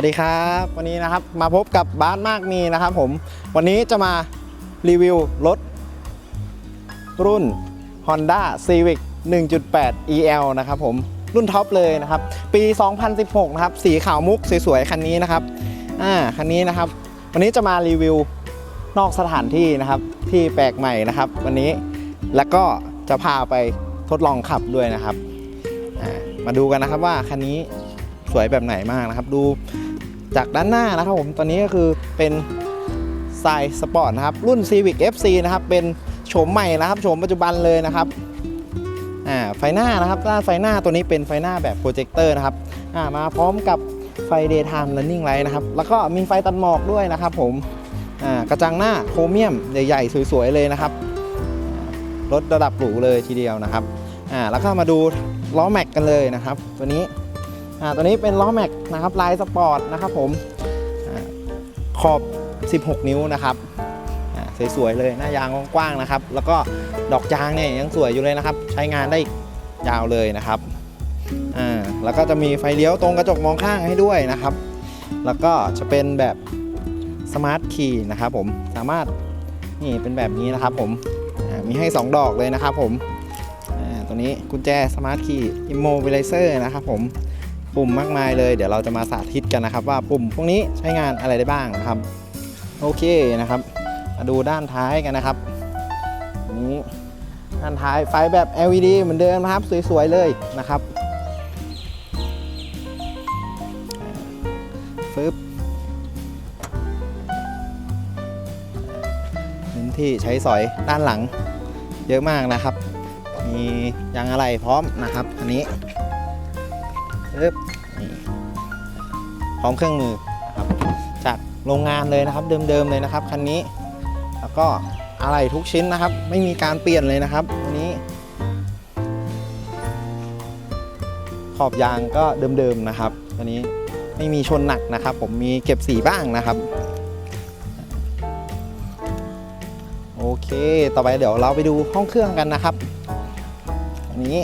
วัสดีครับ วันนี้นะครับมาพบกับบ้านมากมีนะครับผม วันนี้จะมารีวิวรถรุ่น Honda Civic 1.8 EL นะครับผมรุ่นท็อปเลยนะครับ ปี 2016 นะครับ สีขาวมุกสวยๆ คันนี้นะครับอ่าคันนี้นะครับ วันนี้จะมารีวิวนอกสถานที่นะครับ ที่แปลกใหม่นะครับ วันนี้แล้วก็จะพาไปทดลองขับด้วยนะครับ มาดูกันนะครับว่าคันนี้สวยแบบไหนมากนะครับ ดู จากด้านหน้านะครับผมตอนนี้ก็คือเป็นสายสปอร์ตนะครับ รุ่น Civic FC นะครับ เป็นโฉมใหม่นะครับโฉมปัจจุบันเลยนะครับอ่าไฟหน้านะครับด้านไฟหน้าตัวนี้เป็นไฟหน้าแบบโปรเจคเตอร์นะครับอ่ามาพร้อมกับไฟ daytime running light นะครับ แล้วก็มีไฟตัดหมอกด้วยนะครับผมอ่ากระจังหน้าโครเมียมใหญ่ๆ สวยๆ เลยนะครับรถระดับหรูเลยทีเดียวนะครับอ่าแล้วก็มาดูล้อแม็กกันเลยนะครับ ตัวนี้ อ่าตัวนี้เป็นล้อแม็กนะครับลายสปอร์ตนะครับผมอาขอบ 16 นิ้วนะครับอ่าสวยๆเลยหน้ายางกว้างๆนะครับ แล้วก็ดอกยางเนี่ยยังสวยอยู่เลยนะครับ ใช้งานได้ยาวเลยนะครับอ่าแล้วก็จะมีไฟเลี้ยวตรงกระจกมองข้างให้ด้วยนะครับ แล้วก็จะเป็นแบบสมาร์ทคีย์นะครับผมสามารถนี่เป็นแบบนี้นะครับผมอ่ามีให้ 2 ดอกเลยนะครับผมอ่าตัวนี้กุญแจสมาร์ทคีย์อิมโมบิลิเซอร์นะครับผม ปุ่มมากมายเลย เดี๋ยวเราจะมาสาธิตกันนะครับ ว่าปุ่มพวกนี้ใช้งานอะไรได้บ้างนะครับ โอเคนะครับ มาดูด้านท้ายกันนะครับนนี้ด้านท้ายไฟแบบ LED เหมือนเดิมนะครับ สวยๆเลยนะครับฟึบพื้นที่ใช้สอยด้านหลังเยอะมากนะครับ มียางอะไรพร้อมนะครับ อันนี้ ฟึบนี่พร้อมเครื่องมือนะครับจากโรงงานเลยนะครับ เดิมๆเลยนะครับคันนี้ แล้วก็อะไรทุกชิ้นนะครับ ไม่มีการเปลี่ยนเลยนะครับตัวนี้ ขอบยางก็เดิมๆนะครับตัวนี้ไม่มีชนหนักนะครับ ผมมีเก็บสีบ้างนะครับโอเค ต่อไปเดี๋ยวเราไปดูห้องเครื่องกันนะครับ อันนี้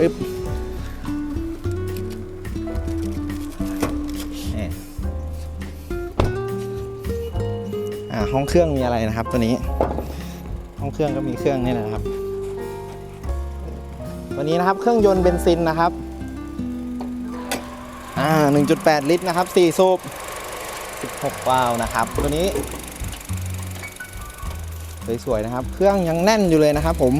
ปึ๊บอ่าห้องเครื่องมีอะไรนะครับ ตัวนี้ ห้องเครื่องก็มีเครื่องนี่นะครับ ตัวนี้นะครับเครื่องยนต์เบนซินนะครับอ่า1.8 ลิตรนะครับ4สูบ16วาล์วนะครับ ตัวนี้สวยๆนะครับ เครื่องยังแน่นอยู่เลยนะครับผม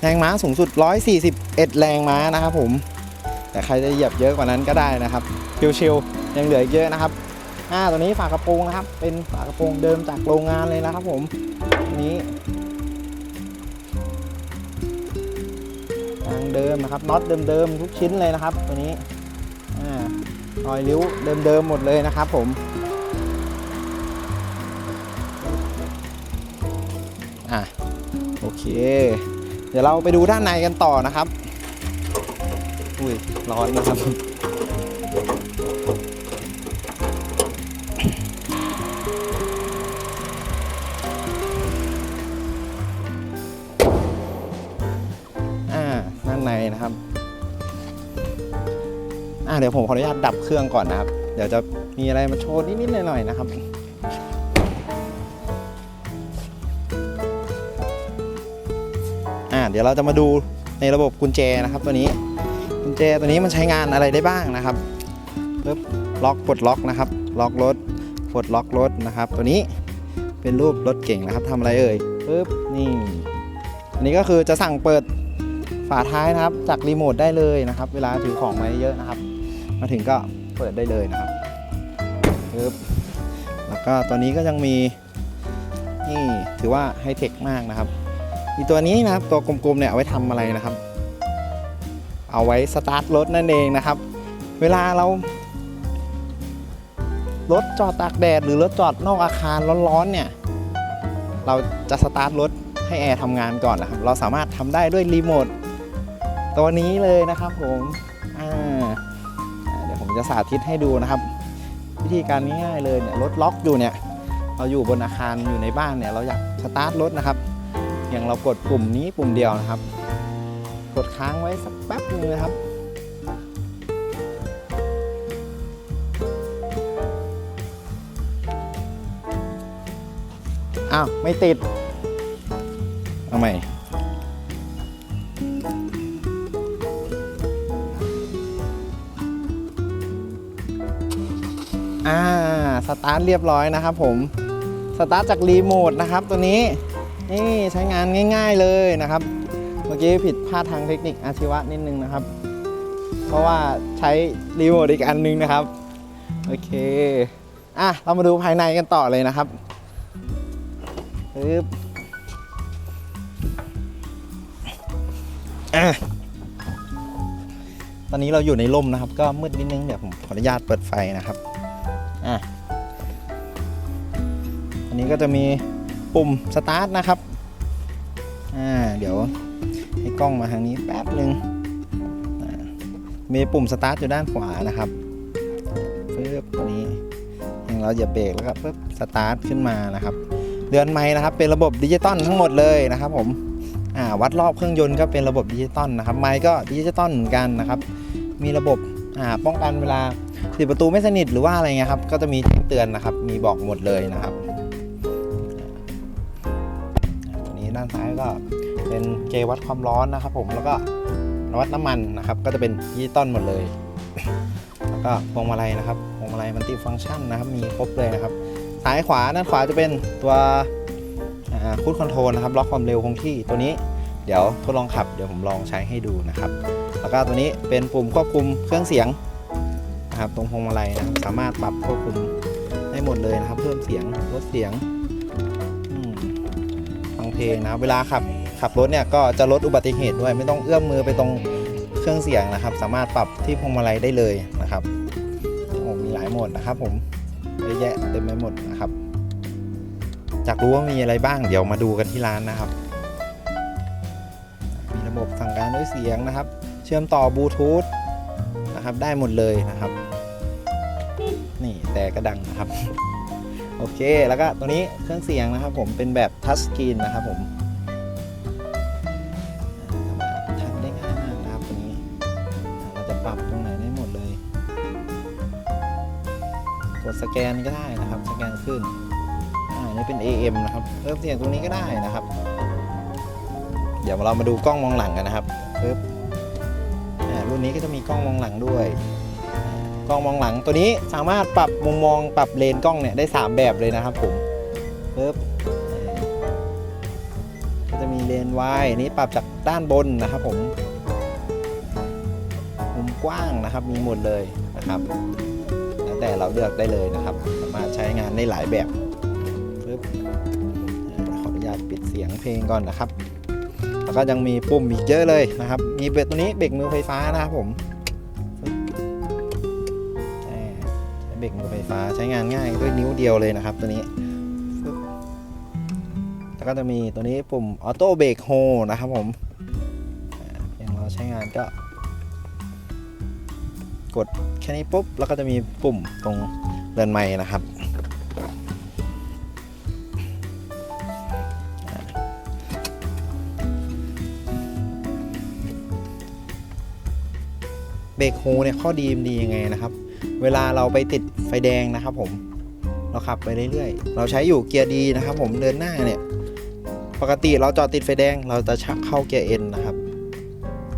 แรงม้าสูงสุด 141 แรงม้านะครับผม แต่ใครจะเหยียบเยอะกว่านั้นก็ได้นะครับ ชิวๆยังเหลืออีกเยอะนะครับอ่าตัวนี้ฝากระโปรงนะครับ เป็นฝากระโปรงเดิมจากโรงงานเลยนะครับผมนนี้ยางเดิมนะครับน็อตเดิมๆทุกชิ้นเลยนะครับ ตัวนี้อ่ารอยริ้วเดิมๆหมดเลยนะครับผมอะโอเค เดี๋ยวเราไปดูด้านในกันต่อนะครับ อุ้ยร้อนนะครับ อ่าด้านในนะครับ อ่าเดี๋ยวผมขออนุญาตดับเครื่องก่อนนะครับ เดี๋ยวจะมีอะไรมาโชว์นิดๆหน่อยๆนะครับ เดี๋ยวเราจะมาดูในระบบกุญแจนะครับ ตัวนี้ กุญแจตัวนี้มันใช้งานอะไรได้บ้างนะครับปึ๊บล็อกปลดล็อกนะครับ ล็อกรถปลดล็อกรถนะครับ ตัวนี้เป็นรูปรถเก่งนะครับทำอะไรเอ่ยปึ๊บนี่อันนี้ก็คือจะสั่งเปิดฝาท้ายนะครับ จากรีโมทได้เลยนะครับ เวลาถือของมาเยอะนะครับ มาถึงก็เปิดได้เลยนะครับปึ๊บแล้วก็ตัวนี้ก็ยังมีนี่ถือว่าไฮเทคมากนะครับ อีตัวนี้นะครับตัวกลมๆเนี่ยเอาไว้ทำอะไรนะครับ เอาไว้สตาร์ทรถนั่นเองนะครับ เวลาเรารถจอดตากแดดหรือรถจอดนอกอาคารร้อนๆเนี่ยเราจะสตาร์ทรถให้แอร์ทำงานก่อนนะครับ เราสามารถทำได้ด้วยรีโมทตัวนี้เลยนะครับผมเดี๋ยวผมจะสาธิตให้ดูนะครับ วิธีการง่ายๆเลยเนี่ยรถล็อกอยู่เนี่ย เราอยู่บนอาคารอยู่ในบ้านเนี่ย เราอยากสตาร์ทรถนะครับ อย่างเรากดปุ่มนี้ปุ่มเดียวนะครับ กดค้างไว้สักแป๊บหนึงนะครับ อ้าว ไม่ติด เอาใหม่อ่า สตาร์ทเรียบร้อยนะครับผม สตาร์ทจากรีโมทนะครับตัวนี้ นี่ใช้งานง่าย ๆเลยนะครับ เมื่อกี้ผิดพลาดทางเทคนิคอาชีวะนิดนึงนะครับ เพราะว่าใช้รีโมทอีกอันนึงนะครับ โอเค อะ เรามาดูภายในกันต่อเลยนะครับปึ๊บอะตอนนี้เราอยู่ในร่มนะครับ ก็มืดนิดนึงเดี๋ยวผมขออนุญาตเปิดไฟนะครับ อะ อันนี้ก็จะมี ปุ่มสตาร์ทนะครับอ่าเดี๋ยวให้กล้องมาทางนี้แป๊บหนึ่งมีปุ่มสตาร์ทอยู่ด้านขวานะครับปึ๊บตัวนี้อย่างเราเหยียบเบรกแล้วก็ปึ๊บสตาร์ทขึ้นมานะครับเรือนไม้นะครับเป็นระบบดิจิตอลทั้งหมดเลยนะครับผมอ่าวัดรอบเครื่องยนต์ก็เป็นระบบดิจิตอลนะครับไม้ก็ดิจิตอลเหมือนกันนะครับมีระบบอ่าป้องกันเวลาปิดประตูไม่สนิทหรือว่าอะไรเงี้ยครับก็จะมีแจ้งเตือนนะครับ มีบอกหมดเลยนะครับ เป็นเกจวัดความร้อนนะครับผมแล้วก็วัดน้ำมันนะครับ ก็จะเป็นดิจิตอลหมดเลย แล้วก็พวงมาลัยนะครับพวงมาลัยมันติฟังก์ชันนะครับ มีครบเลยนะครับซ้ายขวาด้านขวาจะเป็นตัวคูดคอนโทรลนะครับล็อกความเร็วคงที่ตัวนี้เดี๋ยวทดลองขับเดี๋ยวผมลองใช้ให้ดูนะครับ แล้วก็ตัวนี้เป็นปุ่มควบคุมเครื่องเสียงนะครับตรงพวงมาลัยนะครับสามารถปรับควบคุมได้หมดเลยนะครับ เพิ่มเสียงลดเสียงฟังเพลงนะเวลาขับ ขับรถเนี่ยก็จะลดอุบัติเหตุด้วย ไม่ต้องเอื้อมมือไปตรงเครื่องเสียงนะครับ สามารถปรับที่พวงมาลัยได้เลยนะครับโอ้มีหลายโหมดนะครับ ผมเยอะแยะเต็มไปหมดนะครับอยากรู้ว่ามีอะไรบ้างเดี๋ยวมาดูกันที่ร้านนะครับ มีระบบสั่งการด้วยเสียงนะครับ เชื่อมต่อบลูทูธนะครับได้หมดเลยนะครับ นี่แต่กระดังนะครับ โอเคแล้วก็ตัวนี้เครื่องเสียงนะครับ ผมเป็นแบบทัชสกรีนนะครับผม สแกนก็ได้นะครับ สแกนขึ้นอ่าอันนี่เป็น AM นะครับเพิ่มเสียงตรงนี้ก็ได้นะครับ เดี๋ยวเรามาดูกล้องมองหลังกันนะครับปึ๊บอ่ารุ่นนี้ก็จะมีกล้องมองหลังด้วย กล้องมองหลังตัวนี้สามารถปรับมุมมองปรับเลนกล้องเนี่ยได้ 3 แบบเลยนะครับผมปึ๊บเอ่อก็จะมีเลนวายนี้ปรับจากด้านบนนะครับผม มุมกว้างนะครับมีหมดเลยนะครับ แต่เราเลือกได้เลยนะครับ สามารถใช้งานได้หลายแบบปึ๊บขออนุญาตปิดเสียงเพลงก่อนนะครับ แล้วก็ยังมีปุ่มอีกเยอะเลยนะครับ มีเบรกตัวนี้เบรกมือไฟฟ้านะครับผมเบรกมือไฟฟ้าใช้งานง่ายด้วยนิ้วเดียวเลยนะครับ ตัวนี้แล้วก็จะมีตัวนี้ปุ่มออโต้เบรกโฮนะครับผมอย่างเราใช้งานก็ กดแค่นี้ปุ๊บแล้วก็จะมีปุ่มตรงเรือนไม้นะครับ เบรกโฮเนี่ยข้อดีมันดียังไงนะครับ เวลาเราไปติดไฟแดงนะครับผมเราขับไปเรื่อยๆ เราใช้อยู่เกียร์ดีนะครับ ผมเดินหน้าเนี่ยปกติเราจอดติดไฟแดง เราจะชักเข้าเกียร์เอ็นนะครับ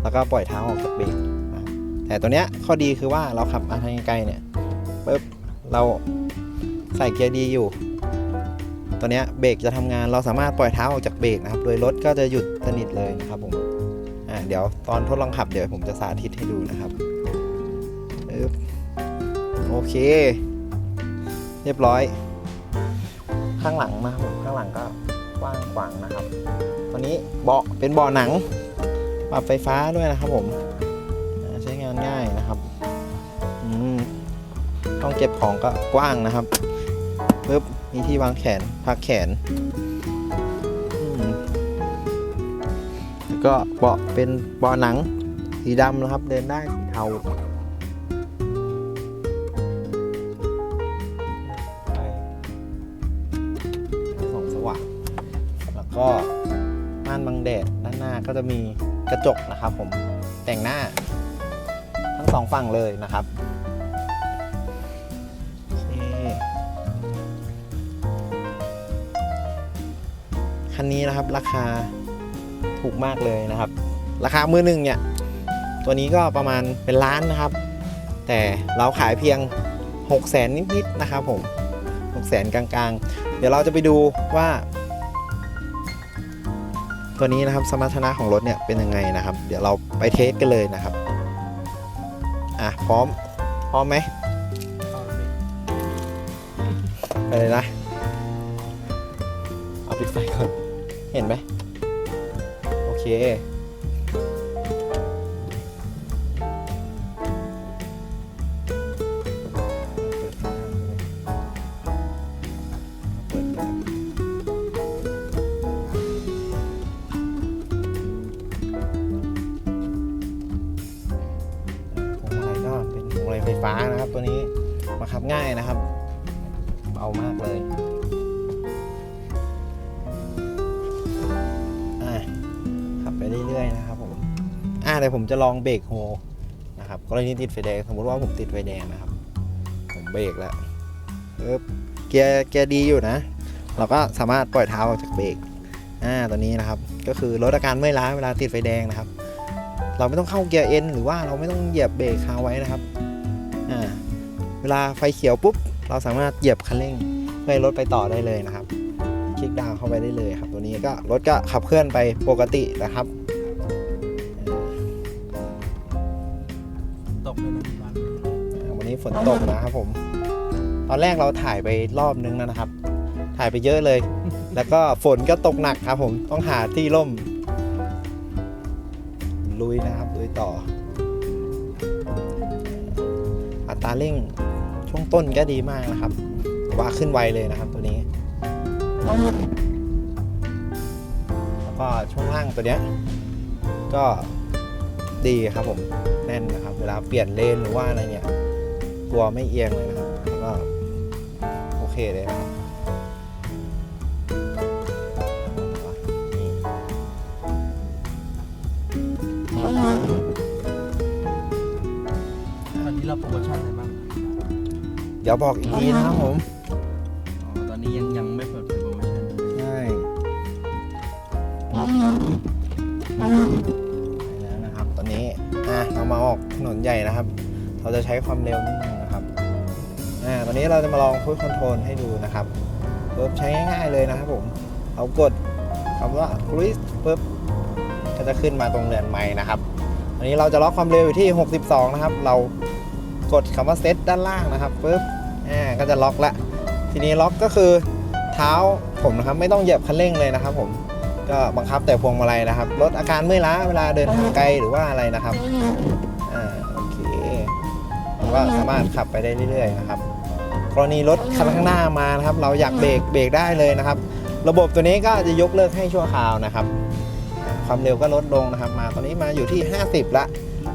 แล้วก็ปล่อยเท้าออกจากเบรก แต่ตัวเนี้ยข้อดีคือว่าเราขับมาทางไกลเนี่ยปุ๊บเราใส่เกียร์ดีอยู่ ตัวเนี้ยเบรกจะทำงานเราสามารถปล่อยเท้าออกจากเบรกนะครับ โดยรถก็จะหยุดสนิทเลยนะครับผมอ่าเดี๋ยวตอนทดลองขับเดี๋ยวผมจะสาธิตให้ดูนะครับปึ๊บโอเค เรียบร้อย ข้างหลังนะครับผมข้างหลังก็กว้างขวางนะครับ ตัวนี้เบาะเป็นเบาะหนังปรับไฟฟ้าด้วยนะครับผม องเก็บของก็กว้างนะครับปึ๊บมีที่วางแขนพักแขนแล้วก็เบาะเป็นเบาะหนัง สีดำนะครับ เดินได้สีเทาสองสว่างแล้วก็ม่านบังแดดด้านหน้าก็จะมีกระจกนะครับผมแต่งหน้าทั้งสองฝั่งเลยนะครับ คันนี้นะครับ ราคาถูกมากเลยนะครับ ราคามือหนึ่งเนี่ยตัวนี้ก็ประมาณเป็นล้านนะครับ แต่เราขายเพียง 6 0แสนนิดๆนะครับผม6 0แสนกลางๆ เดี๋ยวเราจะไปดูว่า ตัวนี้นะครับสมรรถนะของรถเนี่ยเป็นยังไงนะครับ เดี๋ยวเราไปเทสกันเลยนะครับอะพร้อมพร้อมไหมไปเลยนะ ห็นไหมโอเคเปิดเลยพวงมาลัยก็เป็นพวงมาลัยไฟฟ้านะครับ ตัวนี้บังคับง่ายนะครับเบามากเลย อ่ผมจะลองเบรกโฮนะครับกรณีติดไฟแดงสมมติว่าผมติดไฟแดงนะครับ ผมเบรกแล้วปึ๊บเกียร์เกียร์ดีอยู่นะ เราก็สามารถปล่อยเท้าออกจากเบรกอ่าตัวนี้นะครับ ก็คือลดอาการเมื่อยล้าเวลาติดไฟแดงนะครับ เราไม่ต้องเข้าเกียร์เอ็นหรือว่าเราไม่ต้องเหยียบเบรกค้างไว้นะครับอ่าเวลาไฟเขียวปุ๊บเราสามารถเหยียบคันเร่งเพื่อให้รถไปต่อได้เลยนะครับ คลิกดาวน์เข้าไปได้เลยครับ ตัวนี้ก็รถก็ขับเคลื่อนไปปกตินะครับ กเลยนะที่บ้านอ่าวันนี้ฝนตกนะครับผม ตอนแรกเราถ่ายไปรอบนึงแล้วนะครับ ถ่ายไปเยอะเลย แล้วก็ฝนก็ตกหนักครับ ผมต้องหาที่ร่ม ลุยนะครับลุยต่อ อัตราเร่งช่วงต้นก็ดีมากนะครับ ว่าขึ้นไวเลยนะครับตัวนี้ แล้วก็ช่วงล่างตัวเนี้ยก็ดีครับผมแน่นนะครับ เวลาเปลี่ยนเลนหรือว่าอะไรเนี่ยตัวไม่เอียงเลยนะครับแล้วก็โอเคเลยนะครับนี่ตอนนี้เราโปรโมชั่นอะไรบ้างเดี๋ยวบอกอีกทีนะครับผม เราจะใช้ความเร็วนิดนึงนะครับอ่าตอนนี้เราจะมาลองพูดคอนโทรลให้ดูนะครับปุ๊บใช้ง่ายๆเลยนะครับผมเอากดคำว่า cruise ปุ๊บก็จะขึ้นมาตรงเรือนไม้นะครับอันนี้เราจะล็อกความเร็วอยู่ที่ 62 นะครับ เรากดคำว่า set ด้านล่างนะครับปุ๊บอ่าก็จะล็อกละทีนี้ล็อกก็คือเท้าผมนะครับไม่ต้องเหยียบคันเร่งเลยนะครับ ผมก็บังคับแต่พวงมาลัยนะครับลดอาการเมื่อยล้าเวลาเดินทางไกลหรือว่าอะไรนะครับ ก็สามารถขับไปได้เรื่อยๆนะครับกรณีรถคันข้างหน้ามานะครับ เราอยากเบรกเบรกได้เลยนะครับ ระบบตัวนี้ก็จะยกเลิกให้ชั่วคราวนะครับ ความเร็วก็ลดลงนะครับ มาตอนนี้มาอยู่ที่ 50 ละ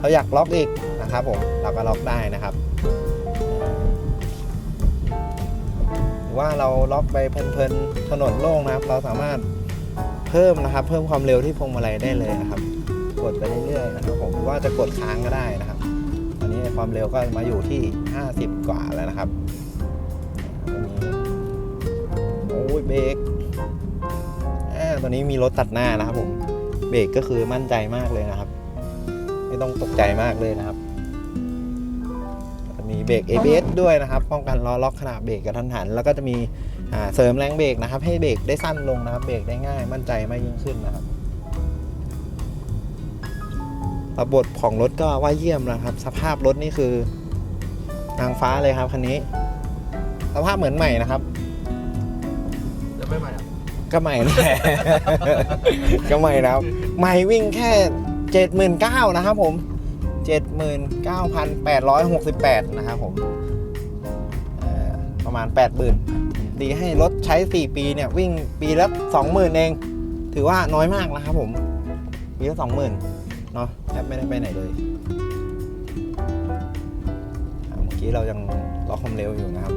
เราอยากล็อกอีกนะครับผมเราก็ล็อกได้นะครับว่าเราล็อกไปเพลินๆถนนโล่งนะครับ เราสามารถเพิ่มนะครับ เพิ่มความเร็วที่พวงมาลัยได้เลยนะครับ กดไปเรื่อยๆนะครับผมว่าจะกดค้างก็ได้นะครับ นี้ความเร็วก็มาอยู่ที่ 50 กว่าแล้วนะครับตัวนี้โอ้ยเบรกอ่าตัวนี้มีรถตัดหน้านะครับผมเบรกก็คือมั่นใจมากเลยนะครับ ไม่ต้องตกใจมากเลยนะครับมีเบรก ABS ด้วยนะครับ ป้องกันล้อล็อกขณะเบรกกระทันหัน แล้วก็จะมีเสริมแรงเบรกนะครับ ให้เบรกได้สั้นลงนะครับ เบรกได้ง่าย มั่นใจมากยิ่งขึ้นนะครับ ระบบของรถก็ว่าเยี่ยมนะครับ สภาพรถนี่คือนางฟ้าเลยครับคันนี้ สภาพเหมือนใหม่นะครับจะไม่ใหม่อะก็ใหม่แน่ก็ใหม่นะครับใหม่วิ่งแค่เจ็ดหมื่นเก้านะครับผมเจ็ดหมื่นเก้าพันแปดร้อยหกสิบแปดนะครับผมเอ่อประมาณแปดหมื่นดีให้รถใช้4ปีเนี่ยวิ่งปีละสองหมื่นเอง ถือว่าน้อยมากนะครับผมปีละสองหมื่น เนาะแทบไม่ได้ไปไหนเลยอะเมื่อกี้เรายังล็อกความเร็วอยู่นะครับ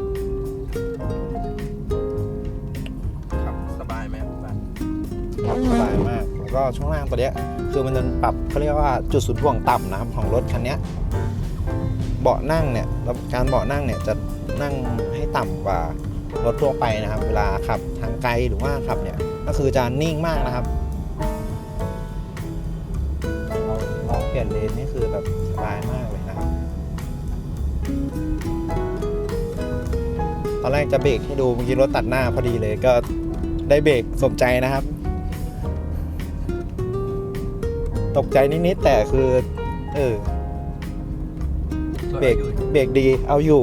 ขับสบายไหมบ้านสบายมากแล้วก็ช่วงล่างตัวเนี้ยคือมันจะปรับเขาเรียกว่าจุดศูนย์ถ่วงต่ำนะครับของรถคันเนี้ยเบาะนั่งเนี่ยการเบาะนั่งเนี่ยจะนั่งให้ต่ำกว่ารถทั่วไปนะครับ เวลาขับทางไกลหรือว่าขับเนี่ยก็คือจะนิ่งมากนะครับ ลี่ยนเลนนี่คือแบบสบายมากเลยนะครับ ตอนแรกจะเบรกให้ดูเมื่อกี้รถตัดหน้าพอดีเลยก็ได้เบรกสมใจนะครับ ตกใจนิดๆแต่คือ เออเบรกเบรกดีเอาอยู่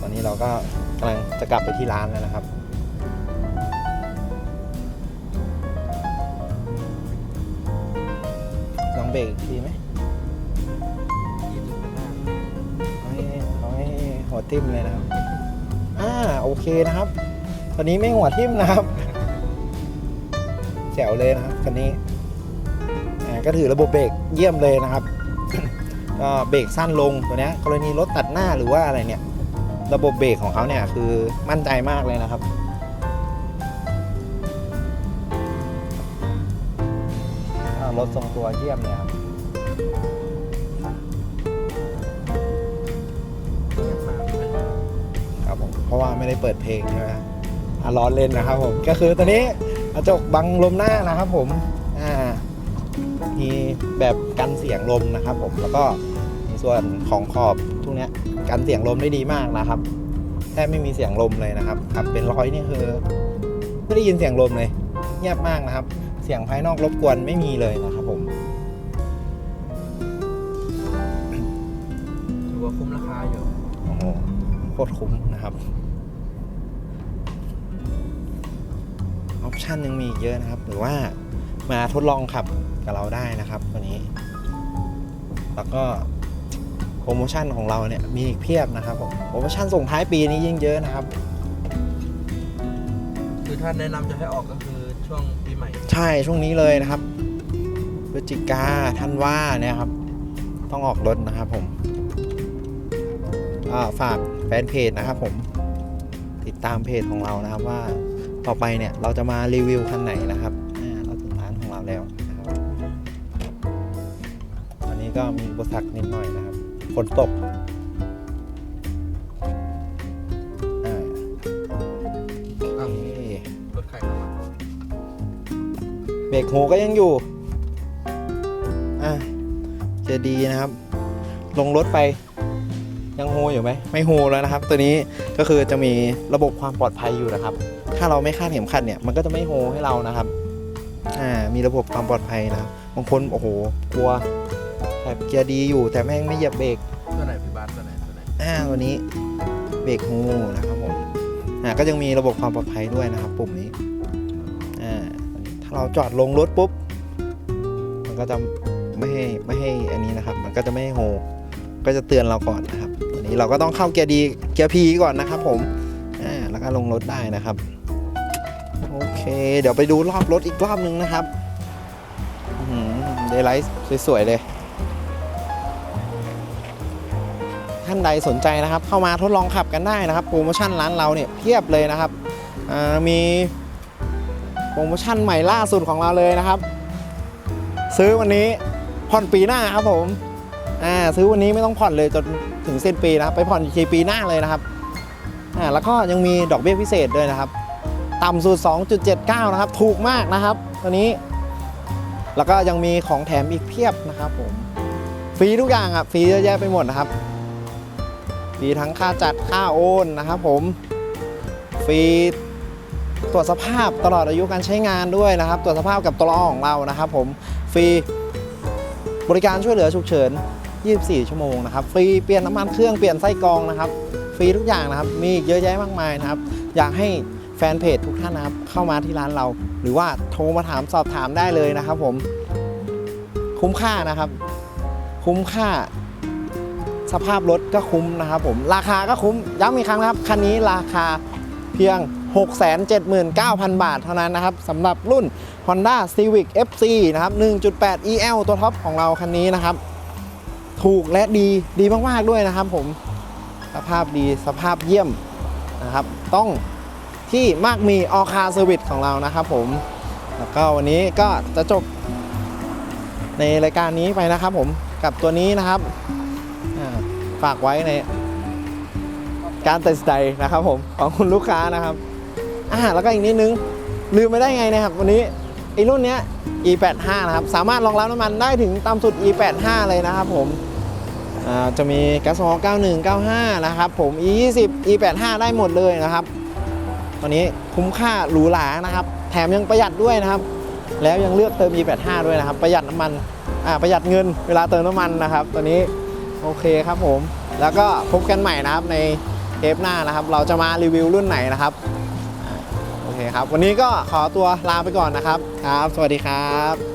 ตอนนี้เราก็กำลังจะกลับไปที่ร้านแล้วนะครับ เบรกอีกทีไหมเขาให้เขาให้หัวทิ่มเลยนะครับ อ่าโอเคนะครับ ตอนนี้ไม่หัวทิ่มนะครับ แจ๋วเลยนะครับคันนี้ อ่าก็ถือระบบเบรกเยี่ยมเลยนะครับ ก็เบรกสั้นลงตัวเนี้ยกรณีรถตัดหน้าหรือว่าอะไรเนี่ย ระบบเบรกของเขาเนี่ยคือมั่นใจมากเลยนะครับ ถทรงตัวเยี่ยมเลยครับครับผมเพราะว่าไม่ได้เปิดเพลงใช่ไหมอะร้อนเล่นนะครับผมก็คือตัวนี้กระจกบังลมหน้านะครับผมอ่ามีแบบกันเสียงลมนะครับผมแล้วก็ในส่วนของขอบทุกเนี้ยกันเสียงลมได้ดีมากนะครับแทบไม่มีเสียงลมเลยนะครับขับเป็นร้อยนี่คือไม่ได้ยินเสียงลมเลย เงียบมากนะครับ เสียงภายนอกรบกวนไม่มีเลยนะครับ โคตรคุ้มนะครับออปชันยังมีอีกเยอะนะครับ หรือว่ามาทดลองขับกับเราได้นะครับวันนี้ แล้วก็โปรโมชั่นของเราเนี่ยมีอีกเพียบนะครับผมโปรโมชั่นส่งท้ายปีนี้ยิ่งเยอะนะครับ คือถ้าแนะนำจะให้ออกก็คือช่วงปีใหม่ ใช่ช่วงนี้เลยนะครับพฤศจิกาธันวาเนี่ยครับ ต้องออกรถนะครับผมอ่าฝากแฟนเพจนะครับผมติดตามเพจของเรานะครับว่าต่อไปเนี่ยเราจะมารีวิวคันไหนนะครับอ่เราถึงร้านของเราแล้วนะครับอันนี้ก็มีอุปสรรคนิดหน่อยนะครับฝนตกอ่าอ้าวโอเครถใครเข้ามาเบรกโฮก็ยังอยู่อะจะดีนะครับ ลงรถไป ยังโฮอยู่ไหมไม่โฮแล้วนะครับ ตัวนี้ก็คือจะมีระบบความปลอดภัยอยู่นะครับ ถ้าเราไม่คาดเข็มขัดเนี่ยมันก็จะไม่โฮให้เรานะครับอ่ามีระบบความปลอดภัยนะครับบางคนโอ้โหกลัวแบบเกียร์ดีอยู่ แต่แม่งไม่เหยียบเบรกตัวไหนพี่บ้านตัวไหนตัวไหนอ่าตัวนี้เบรกฮูนะครับผมอ่าก็ยังมีระบบความปลอดภัยด้วยนะครับ ปุ่มนี้อ่าถ้าเราจอดลงรถปุ๊บมันก็จะไม่ให้ไม่ให้อันนี้นะครับ มันก็จะไม่ให้โฮ ก็จะเตือนเราก่อนนะครับอันนี้เราก็ต้องเข้าเกียร์ดีเกียร์พีก่อนนะครับ ผมอ่าแล้วก็ลงรถได้นะครับโอเค เดี๋ยวไปดูรอบรถอีกรอบนึงนะครับเดไลท์สวยๆเลยท่านใดสนใจนะครับ เข้ามาทดลองขับกันได้นะครับโปรโมชั่นร้านเราเนี่ยเพียบเลยนะครับมีโปรโมชั่นใหม่ล่าสุดของเราเลยนะครับ ซื้อวันนี้ผ่อนปีหน้าครับผม อ่าซื้อวันนี้ไม่ต้องผ่อนเลยจนถึงสิ้นปีนะครับไปผ่อนอีกทีปีหน้าเลยนะครับอ่าแล้วก็ยังมีดอกเบี้ยพิเศษด้วยนะครับ ต่ำสุด 2.79 นะครับ ถูกมากนะครับตัวนี้ แล้วก็ยังมีของแถมอีกเพียบนะครับผมฟรีทุกอย่างอะฟรีเยอะแยะไปหมดนะครับฟรีทั้งค่าจัดค่าโอนนะครับผมฟรีตรวจสภาพตลอดอายุการใช้งานด้วยนะครับ ตรวจสภาพกับตัวรอของเรานะครับ ผมฟรีบริการช่วยเหลือฉุกเฉิน 24 ชั่วโมงนะครับ ฟรีเปลี่ยนน้ำมันเครื่องเปลี่ยนไส้กรองนะครับ ฟรีทุกอย่างนะครับ มีอีกเยอะแยะมากมายนะครับ อยากให้แฟนเพจทุกท่านนะครับ เข้ามาที่ร้านเรา หรือว่าโทรมาถามสอบถามได้เลยนะครับ ผม คุ้มค่านะครับ คุ้มค่า สภาพรถก็คุ้มนะครับ ผม ราคาก็คุ้ม ย้ำอีกครั้งนะครับ คันนี้ราคาเพียง 679,000 บาทเท่านั้นนะครับสำหรับรุ่น Honda Civic FC นะครับ 1.8 EL ตัวท็อปของเราคันนี้นะครับ ถูกและดีดีมากๆด้วยนะครับผมสภาพดีสภาพเยี่ยมนะครับ ต้องที่มากมีออคาเซอร์วิสของเรานะครับผม แล้วก็วันนี้ก็จะจบในรายการนี้ไปนะครับผมกับตัวนี้นะครับฝากไว้ในการตัดสินใจนะครับผมของคุณลูกค้านะครับอ่าแล้วก็อีกนิดนึง ลืมไปได้ไงนะครับ วันนี้ไอรุ่นเนี้ย e85 นะครับ สามารถรองรับน้ำมันได้ถึงต่ำสุด e85 เลยนะครับผม จะมีแก๊สโซฮอล์91 95 นะครับ ผม e20 e85 ได้หมดเลยนะครับตัวนี้คุ้มค่าหรูหรานะครับ แถมยังประหยัดด้วยนะครับ แล้วยังเลือกเติม e85 ด้วยนะครับ ประหยัดน้ำมันประหยัดเงินเวลาเติมน้ำมันนะครับตัวนี้โอเคครับผม แล้วก็พบกันใหม่นะครับในเทปหน้านะครับ เราจะมารีวิวรุ่นไหนนะครับโอเคครับ วันนี้ก็ขอตัวลาไปก่อนนะครับ ครับ สวัสดีครับ